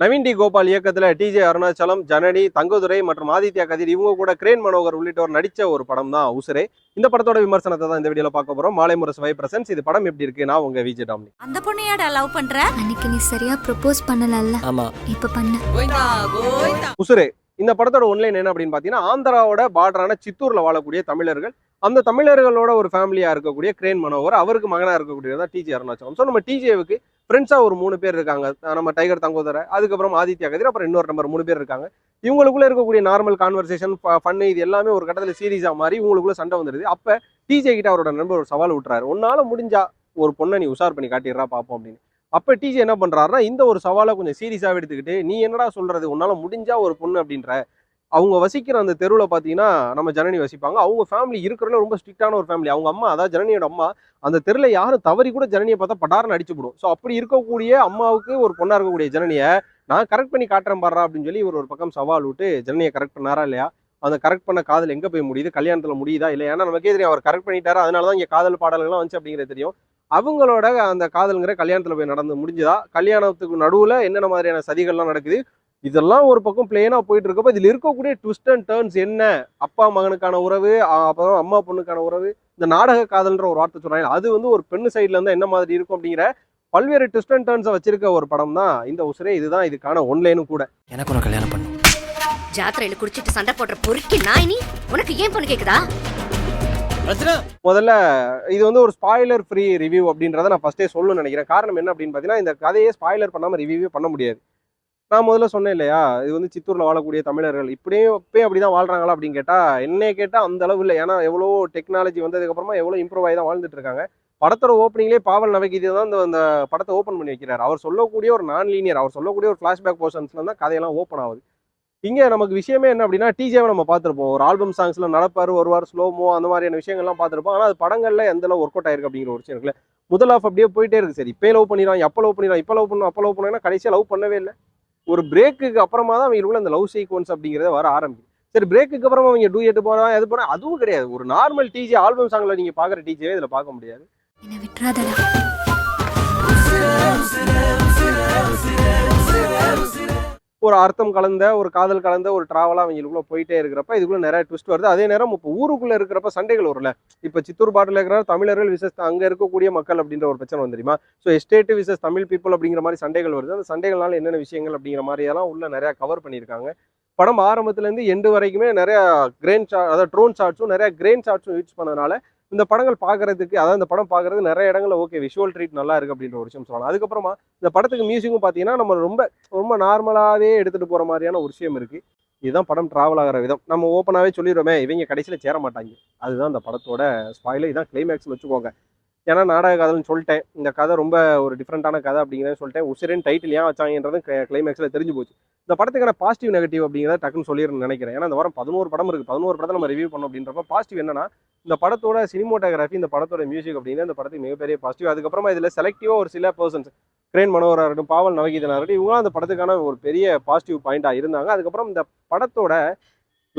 Naveen D Gopal இயக்கத்துல DJ Arunachalam Janani Thangadurai மற்றும் ஆதித்யா கதிர் இவங்க கூட கிரேன் மனோகர் உள்ளிட்டோர் நடிச்ச ஒரு படம் தான் உசுரே. இந்த படத்தோட விமர்சனத்தை தான் இந்த வீடியோல பார்க்க போறோம். மாலை முரசு வை பிரசன்ஸ் இது படம் எப்படி இருக்கு? நான் உங்க விஜய் டாமினி. அந்த பொண்ணையாடா லவ் பண்ற? அன்னைக்கு நீ சரியா ப்ரப்போஸ் பண்ணலல்ல? ஆமா. இப்ப பண்ண. உசுரே இந்த படத்தோட ஒன்லைன் என்ன அப்படின்னு பார்த்தீங்கன்னா ஆந்திராவோட பார்டரான சித்தூரில் வாழக்கூடிய தமிழர்கள். அந்த தமிழர்களோட ஒரு ஃபேமிலியாக இருக்கக்கூடிய கிரேன் மனோகர் அவருக்கு மகனாக இருக்கக்கூடியது தான் டிஜே அருணாச்சலம். ஸோ நம்ம டிஜேவுக்கு ஃப்ரெண்ட்ஸாக ஒரு மூணு பேர் இருக்காங்க. நம்ம டைகர் தங்கோதர அதுக்கப்புறம் ஆதித்யா கதிர் அப்புறம் இன்னொரு நம்பர் மூணு பேர் இருக்காங்க. இவங்களுக்குள்ளே இருக்கக்கூடிய நார்மல் கான்வர்சேஷன் ஃபன்னு இது எல்லாமே ஒரு கட்டத்தில் சீரியஸாக மாதிரி இவங்களுக்குள்ள சண்டை வந்துடுது அப்போ டிஜே கிட்ட அவரோட நண்பர் ஒரு சவால் விட்டுறாரு. உன்னால் முடிஞ்சா ஒரு பொண்ணை நீ உஷார் பண்ணி காட்டிடுறா பார்ப்போம் அப்படின்னு. அப்போ டிஜி என்ன பண்ணுறாருன்னா இந்த ஒரு சவாலை கொஞ்சம் சீரியஸாக எடுத்துக்கிட்டு நீ என்னடா சொல்றது உன்னால் முடிஞ்சால் ஒரு பொண்ணு அப்படின்ற அவங்க வசிக்கிற அந்த தெருவில் பார்த்தீங்கன்னா நம்ம ஜனனி வசிப்பாங்க. அவங்க ஃபேமிலி இருக்கிறதுல ரொம்ப ஸ்ட்ரிக்டான ஒரு ஃபேமிலி அவங்க அம்மா அதாவது ஜனனியோட அம்மா அந்த தெருவில் யாரும் தவறி கூட ஜனனியை பார்த்தா படார்னு அடிச்சுவிடும் ஸோ அப்படி இருக்கக்கூடிய அம்மாவுக்கு ஒரு பொண்ணாக இருக்கக்கூடிய ஜனனியை நான் கரெக்ட் பண்ணி காட்டுறேன் பாடுறா அப்படின்னு சொல்லி இவர் ஒரு பக்கம் சவால் விட்டு ஜனனியை கரெக்ட் பண்ணாரா இல்லையா? அந்த கரெக்ட் பண்ண காதல் எங்கே போய் முடியுது? கல்யாணத்தில் முடியுதா இல்லை ஏன்னா நமக்கே தெரியும் அவர் கரெக்ட் பண்ணிட்டாரு? அதனால தான் இங்கே காதல் பாடல்கள்லாம் வந்துச்சு அப்படிங்கிறது தெரியும். அவங்களோட அந்த காதல்ங்கிற கல்யாணத்தில் போய் நடந்து முடிஞ்சுதா? கல்யாணத்துக்கு நடுவில் என்னென்ன மாதிரியான சதிகள்லாம் நடக்குது? இதெல்லாம் ஒரு பக்கம் பிளெயினாக போயிட்டு இருக்கப்போ இதில் இருக்கக்கூடிய ட்விஸ்ட் அண்ட் டேர்ன்ஸ் என்ன? அப்பா மகனுக்கான உறவு அப்புறம் அம்மா பொண்ணுக்கான உறவு இந்த நாடக காதல்ன்ற ஒரு வார்த்தை சொல்றாங்க. அது வந்து ஒரு பெண்ணு சைட்ல இருந்தா என்ன மாதிரி இருக்கும் அப்படிங்கிற பல்வேறு ட்விஸ்ட் அண்ட் டேர்ன்ஸை வச்சிருக்க ஒரு படம் தான். இந்த உசுரே இதுதான். இதுக்கான ஒன்லைனும் கூட. எனக்கு உனக்கு கல்யாணம் பண்ணும் ஜாத்திரையில குடிச்சிட்டு சண்டை போடுற பொறுக்கி நாய் நீ? உனக்கு ஏன் பொண்ணு கேக்குதா? முதல்ல இது வந்து ஒரு ஸ்பாய்லர் ஃப்ரீ ரிவ்யூ அப்படின்றத நான் ஃபர்ஸ்டே சொல்லணும்னு நினைக்கிறேன். காரணம் என்ன அப்படின்னு பார்த்தீங்கன்னா இந்த கதையை ஸ்பாய்லர் பண்ணாமல் ரிவ்யூவே பண்ண முடியாது. நான் முதல்ல சொன்னேன் இல்லையா இது வந்து சித்தூரில் வாழக்கூடிய தமிழர்கள் இப்படியும் இப்பயும் அப்படி தான் வாழ்றாங்களா அப்படின்னு கேட்டால் என்னைய கேட்டால் அந்த அளவு இல்லை. ஏன்னா எவ்வளோ டெக்னாலஜி வந்ததுக்கப்புறமா எவ்வளோ இம்ப்ரூவ் ஆகி தான் வாழ்ந்துட்டு இருக்காங்க. படத்தோட ஓப்பனிங்லேயே பாவல் நவகீதி தான் இந்த படத்தை ஓப்பன் பண்ணி வைக்கிறார். அவர் சொல்லக்கூடிய ஒரு நான் லீனியர் அவர் சொல்லக்கூடிய ஒரு ஃப்ளாஷ்பேக் போர்ஷன்ஸ்ல தான் கதையெல்லாம் ஓப்பன் ஆகுது. இங்கே நமக்கு விஷயமே என்ன அப்படின்னா டிஜேவை நம்ம பார்த்துருப்போம். ஒரு ஆல்பம் சாங்ஸில் நடப்பார் வருவார் ஸ்லோமோ அந்த மாதிரியான விஷயங்கள்லாம் பார்த்துருப்போம். ஆனால் அது படங்களில் எந்த அளவு ஒர்க் அவுட் ஆயிருக்கு அப்படிங்கிற ஒரு விஷயம் இருக்குல்ல. முதல் ஆஃப் அப்படியே போயிட்டே இருக்கு. சரி இப்போ லவ் பண்ணிடுவான் எப்போ லவ் பண்ணிடுவான் இப்போ லவ் பண்ணும் அப்போ லவ் பண்ணா கடைசியாக லவ் பண்ணவே இல்லை. ஒரு பிரேக்குக்கு அப்புறமா தான் அவங்களுக்குள்ள அந்த லவ் சீக்வன்ஸ் அப்படிங்கிறத வர ஆரம்பிக்கும் சரி பிரேக்குக்கு அப்புறமா அவங்க டூ எட்டு போனா எது போனா அதுவும் கிடையாது. ஒரு நார்மல் டிஜே ஆல்பம் சாங்ல நீங்க பாக்குற டிஜே இதுல பார்க்க முடியாது. ஒரு அர்த்தம் கலந்த ஒரு காதல் கலந்த ஒரு ட்ராவலாக அவங்களுக்குள்ள போயிட்டே இருக்கிறப்ப இதுக்குள்ள நிறைய ட்விஸ்ட் வருது. அதே நேரம் இப்போ ஊருக்குள்ள இருக்கிறப்ப சண்டைகள் வரும்ல. இப்போ சித்தூர் பாட்டில் இருக்கிற தமிழர்கள் விசஸ் அங்கே இருக்கக்கூடிய மக்கள் அப்படின்ற ஒரு பிரச்சனை வந்து தெரியுமா so estate versus Tamil people அப்படிங்கிற மாதிரி சண்டைகள் வருது. அந்த சண்டைகள்னால என்னென்ன விஷயங்கள் அப்படிங்கிற மாதிரி எல்லாம் உள்ள நிறையா கவர் பண்ணியிருக்காங்க. படம் ஆரம்பத்துலேருந்து எண்டு வரைக்குமே நிறையா கிரெயின் ஷா அதாவது ட்ரோன் ஷாட்ஸும் நிறையா கிரெயின் ஷாட்ஸும் யூஸ் பண்ணதுனால இந்த படங்கள் பார்க்கறதுக்கு அதாவது இந்த படம் பார்க்கறது நிறைய இடங்களில் ஓகே விஷுவல் ட்ரீட் நல்லா இருக்கு அப்படின்ற ஒரு விஷயம் சொல்லலாம். அதுக்கப்புறமா இந்த படத்துக்கு மியூசிக்கும் பார்த்தீங்கன்னா நம்ம ரொம்ப ரொம்ப நார்மலாகவே எடுத்துகிட்டு போகிற மாதிரியான ஒரு விஷயம் இருக்கு. இதுதான் படம் டிராவல் ஆகிற விதம். நம்ம ஓப்பனாகவே சொல்லிடுறோமே இவங்க கடைசியில் சேர மாட்டாங்க. அதுதான் அந்த படத்தோட ஸ்பாயில இதான் கிளைமேக்ஸ்னு வச்சுக்கோங்க. ஏன்னா நாடக கதைன்னு சொல்லிட்டேன். இந்த கதை ரொம்ப ஒரு டிஃப்ரெண்டான கதை அப்படிங்கிறத சொல்லிட்டேன். உசிரின் டைட்டில் ஏன் வச்சாங்கன்றதும் கிளைமேக்ஸில் தெரிஞ்சு போச்சு. இந்த படத்துக்கான பாசிட்டிவ் நெகட்டிவ் அப்படிங்கிறத டக்குன்னு சொல்லிடுறேன்னு நினைக்கிறேன். ஏன்னா இந்த வாரம் பதினோரு படம் இருக்குது பதினோரு படத்தை நம்ம ரிவ்யூ பண்ணோம் அப்படின்றப்ப பாசிட்டிவ் என்னன்னா இந்த படத்தோட சினிமோட்டோகிராஃபி இந்த படத்தோட மியூசிக் அப்படின்னா இந்த படத்துக்கு மிகப்பெரிய பாசிட்டிவ் அதுக்கப்புறமா இதில் செலக்டிவாக ஒரு சில பர்சன்ஸ் கிரேன் மனோகராக இருக்கட்டும் பாவல் நவகீதனாக இருக்கட்டும் இவங்களாம் அந்த படத்துக்கான ஒரு பெரிய பாசிட்டிவ் பாயிண்டாக இருந்தாங்க. அதுக்கப்புறம் இந்த படத்தோட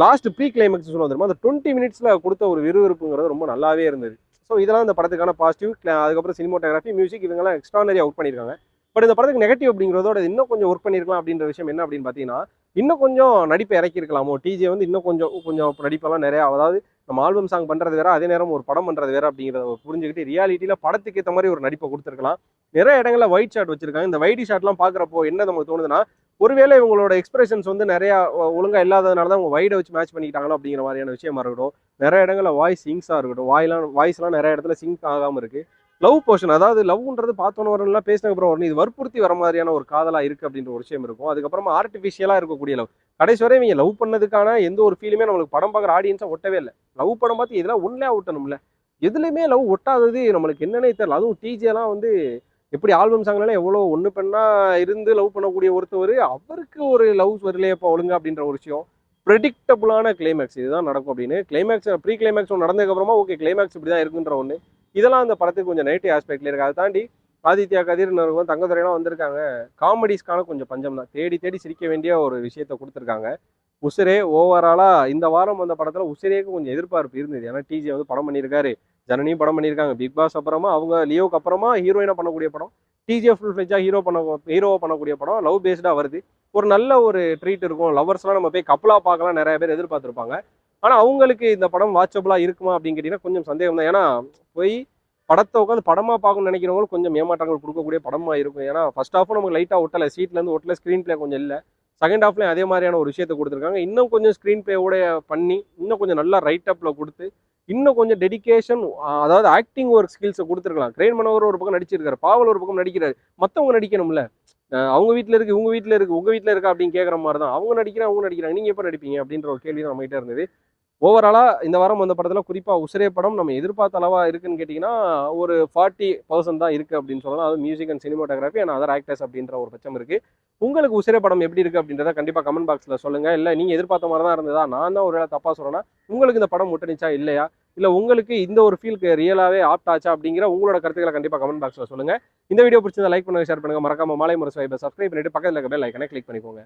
லாஸ்ட் ப்ரீ கிளைமேக்ஸ் சொல்லுவோம் தெரியுமா? அந்த டுவெண்ட்டி மினிட்ஸில் கொடுத்த ஒரு விறுவிறுப்புங்கிறது ரொம்ப நல்லாவே இருந்தது. ஸோ இதெல்லாம் இந்த படத்துக்கான பாசிட்டிவ் அதுக்கப்புறம் சினிமோட்டோகிராஃபி மியூசிக் இவங்கெல்லாம் எக்ஸ்ட்ரானரி அவுட் பண்ணியிருக்காங்க. பட் இந்த படத்துக்கு நெகட்டிவ் அப்படிங்கிறதோட இன்னும் கொஞ்சம் ஒர்க் பண்ணியிருக்கலாம் அப்படின்ற விஷயம் என்ன அப்படின்னு பார்த்தீங்கன்னா இன்னும் கொஞ்சம் நடிப்பை இறக்கியிருக்கலாமோ? டிஜே வந்து இன்னும் கொஞ்சம் கொஞ்சம் நடிப்பெல்லாம் நிறையா அதாவது நம்ம ஆல்பம் சாங் பண்ணுறது வேற அதே நேரம் ஒரு படம் பண்ணுறது வேற அப்படிங்கிறத புரிஞ்சுக்கிட்டு ரியாலிட்டியில் படத்துக்கு ஏற்ற மாதிரி ஒரு நடிப்பை கொடுத்துருக்கலாம். நிறைய இடங்களில் ஒயிட் ஷாட் வச்சிருக்காங்க. இந்த வைடி ஷாட்லாம் பார்க்குறப்போ என்ன நமக்கு தோணுதுன்னா ஒருவேளை இவங்களோட எக்ஸ்பிரஷன்ஸ் வந்து நிறையா ஒழுங்காக ஒழுங்கா இல்லாததுனால தான் அவங்க வைடை வச்சு மேட்ச் பண்ணிக்கிட்டாங்களோ அப்படிங்கிற மாதிரியான விஷயமா இருக்கட்டும். நிறைய இடங்களில் வாய்ஸ் சிங்ஸாக இருக்கட்டும். வாய்லாம் வாய்ஸ்லாம் நிறைய இடத்துல சிங்க் ஆகாமல் இருக்குது லவ் போர்ஷன் அதாவது லவ்ன்றது பார்த்தோன்னு வரலாம் பேசினதுக்கு அப்புறம் வரணும். இது வற்புறுத்தி வர மாதிரியான ஒரு காதலாக இருக்குது அப்படின்ற ஒரு விஷயம் இருக்கும். அதுக்கப்புறமா ஆர்டிஃபிஷியலாக இருக்கக்கூடிய லவ் கடைசி வரை இவங்க லவ் பண்ணதுக்கான எந்த ஒரு ஃபீலுமே நம்மளுக்கு படம் பார்க்குற ஆடியன்ஸாக ஒட்டவே இல்லை. லவ் படம் பார்த்து இதெல்லாம் ஒன்றே ஒட்டணும்ல. எதுலையுமே லவ் ஒட்டாதது நம்மளுக்கு என்னன்னே தெரியல. அதுவும் டிஜேலாம் வந்து எப்படி ஆல்பம் சாங்னால எவ்வளோ ஒன்று பெண்ணா இருந்து லவ் பண்ணக்கூடிய ஒருத்தவர் அவருக்கு ஒரு லவ் வரலையப்பா ஒழுங்கா அப்படின்ற ஒரு விஷயம். ப்ரெடிக்டபுளான கிளைமேக்ஸ் இதுதான் நடக்கும் அப்படின்னு. கிளைமேக்ஸ் ப்ரீ கிளைமேக்ஸ் ஒன்று நடந்ததுக்கப்புறமா ஓகே கிளைமேக்ஸ் இப்படி தான் இருக்குன்ற ஒன்று இதெல்லாம் அந்த படத்துக்கு கொஞ்சம் நெகட்டிவ் ஆஸ்பெக்ட்ல இருக்குது அதை தாண்டி ஆதித்யா கதிர் நருவன் தங்கதுரைலாம் வந்திருக்காங்க. காமெடிஸ்க்கான கொஞ்சம் பஞ்சம் தான். தேடி தேடி சிரிக்க வேண்டிய ஒரு விஷயத்த கொடுத்துருக்காங்க. உசிரே ஓவராலாக இந்த வாரம் வந்த படத்தில் உசிரேக்கு கொஞ்சம் எதிர்பார்ப்பு இருந்தது. ஏன்னா டிஜே வந்து படம் பண்ணியிருக்காரு. ஜனனியும் படம் பண்ணியிருக்காங்க. பிக் பாஸ் அப்புறமா அவங்க லியோக்கு அப்புறமா ஹீரோயினா பண்ணக்கூடிய படம். டிஜே ஃபுல் ஃபிளெஜாக ஹீரோ பண்ண ஹீரோவை பண்ணக்கூடிய படம். லவ் பேஸ்டாக வருது. ஒரு நல்ல ஒரு ட்ரீட் இருக்கும். லவர்ஸ்லாம் நம்ம போய் கப்பலாக பார்க்கலாம் நிறைய பேர் எதிர்பார்த்துருப்பாங்க. ஆனால் அவங்களுக்கு இந்த படம் வாட்சபிளாக இருக்குமா அப்படின்னு கேட்டிங்கன்னா கொஞ்சம் சந்தேகம் தான். ஏன்னா போய் படத்தை உட்காந்து படமாக பார்க்கணும்னு நினைக்கிறவங்களுக்கு கொஞ்சம் ஏமாற்றங்கள் கொடுக்கக்கூடிய படமாக இருக்கும். ஏன்னா ஃபர்ஸ்ட் ஆஃப் நமக்கு லைட்டாக ஒட்டலை. சீட்லேருந்து ஒட்டலை. ஸ்க்ரீன் ப்ளே கொஞ்சம் இல்லை. செகண்ட் ஹாஃப்லேயும் அதே மாதிரியான ஒரு விஷயத்தை கொடுத்துருக்காங்க. இன்னும் கொஞ்சம் ஸ்க்ரீன் பிளேவோட பண்ணி இன்னும் கொஞ்சம் நல்லா ரைட் அப்பில் கொடுத்து இன்னும் கொஞ்சம் டெடிகேஷன் அதாவது ஆக்டிங் ஒர்க் ஸ்கில்ஸை கொடுத்துருக்கலாம். கிரெயின் மனோவர் ஒரு பக்கம் நடிச்சிருக்காரு பாவல் ஒரு பக்கம் நடிக்கிறாரு. மற்றவங்க நடிக்கணும்ல. அவங்க வீட்டில் இருக்கு இவங்க வீட்டில் இருக்கு உங்க வீட்டில் இருக்கா அப்படின்னு கேட்குற மாதிரி தான் அவங்க நடிக்கிறேன் அவங்க நடிக்கிறாங்க. நீங்க எப்போ நடிப்பீங்க அப்படின்ற ஒரு கேள்வி தான் நம்மகிட்ட இருந்தது. ஓவராலாக இந்த வாரம் வந்த படத்தில் குறிப்பாக உசிரே படம் நம்ம எதிர்பார்த்த அளவாக இருக்குன்னு கேட்டிங்கன்னா ஒரு ஃபார்ட்டி பர்சன்ட் தான் இருக்குது அப்படின்னு சொல்லலாம். அது music and cinematography and other actors அப்படின்ற ஒரு பட்சம் இருக்குது உங்களுக்கு உசிரே படம் எப்படி இருக்குது அப்படின்றத கண்டிப்பாக கமெண்ட் பாக்ஸில் சொல்லுங்கள் இல்லை நீங்கள் எதிர்பார்த்த மாதிரி தான் இருந்ததா? நான் தான் ஒரு வேளை தப்பாக சொல்றேன்னா உங்களுக்கு இந்த படம் முட்டணிச்சா இல்லையா? இல்லை உங்களுக்கு இந்த ஒரு ஃபீலுக்கு ரியலாகவே ஆப்ட் ஆச்சா அப்படிங்கிற உங்களோட கருத்துக்களை கண்டிப்பாக கமெண்ட் பாக்ஸில் சொல்லுங்க. இந்த வீடியோ பிடிச்சிருந்தா லைக் பண்ணுங்கள் ஷேர் பண்ணுங்கள் மறக்காம மாலை முறை வைப்பை சப்ஸ்கிரைப் பண்ணிட்டு பக்கத்தில் இருக்க பெல் ஐக்கனை கிளிக் பண்ணிக்கோங்க.